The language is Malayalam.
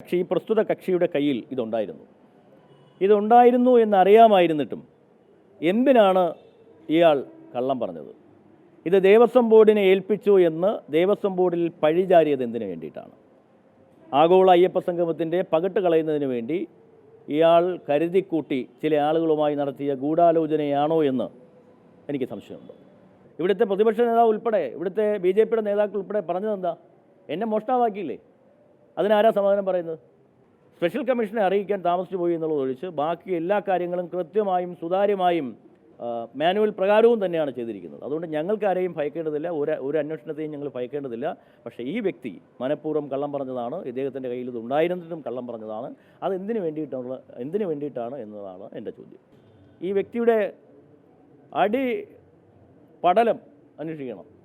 പക്ഷേ ഈ പ്രസ്തുത കക്ഷിയുടെ കയ്യിൽ ഇതുണ്ടായിരുന്നു. ഇതുണ്ടായിരുന്നു എന്നറിയാമായിരുന്നിട്ടും എന്തിനാണ് ഇയാൾ കള്ളം പറഞ്ഞത്? ഇത് ദേവസ്വം ബോർഡിനെ ഏൽപ്പിച്ചു എന്ന് ദേവസ്വം ബോർഡിൽ പഴിചാരിയത് എന്തിനു വേണ്ടിയിട്ടാണ്? ആഗോള അയ്യപ്പ സംഗമത്തിന്റെ പകട്ട് കളയുന്നതിന് വേണ്ടി ഇയാൾ കരുതിക്കൂട്ടി ചില ആളുകളുമായി നടത്തിയ ഗൂഢാലോചനയാണോ എന്ന് എനിക്ക് സംശയമുണ്ട്. ഇവിടുത്തെ പ്രതിപക്ഷ നേതാവ് ഉൾപ്പെടെ ഇവിടുത്തെ ബി ജെ പിയുടെ നേതാക്കൾ ഉൾപ്പെടെ പറഞ്ഞതെന്താ? എന്നെ മോഷ്ടാവാക്കിയില്ലേ? അതിനാരാ സമാധാനം പറയുന്നത്? സ്പെഷ്യൽ കമ്മീഷനെ അറിയിക്കാൻ താമസിച്ചു പോയി എന്നുള്ളത് ഒഴിച്ച് ബാക്കി എല്ലാ കാര്യങ്ങളും കൃത്യമായും സുതാര്യമായും മാനുവൽ പ്രകാരവും തന്നെയാണ് ചെയ്തിരിക്കുന്നത്. അതുകൊണ്ട് ഞങ്ങൾക്ക് ആരെയും ഭയക്കേണ്ടതില്ല. ഒരു ഒരു അന്വേഷണത്തെയും ഞങ്ങൾ ഭയക്കേണ്ടതില്ല. പക്ഷേ ഈ വ്യക്തി മനഃപൂർവം കള്ളം പറഞ്ഞതാണ്. ഇദ്ദേഹത്തിന്റെ കയ്യിൽ ഇത് ഉണ്ടായിരുന്നിട്ടും കള്ളം പറഞ്ഞതാണ്. അത് എന്തിനു വേണ്ടിയിട്ടുള്ള എന്തിനു വേണ്ടിയിട്ടാണ് എന്നതാണ് എന്റെ ചോദ്യം. ഈ വ്യക്തിയുടെ അടി പടലം അന്വേഷിക്കണം.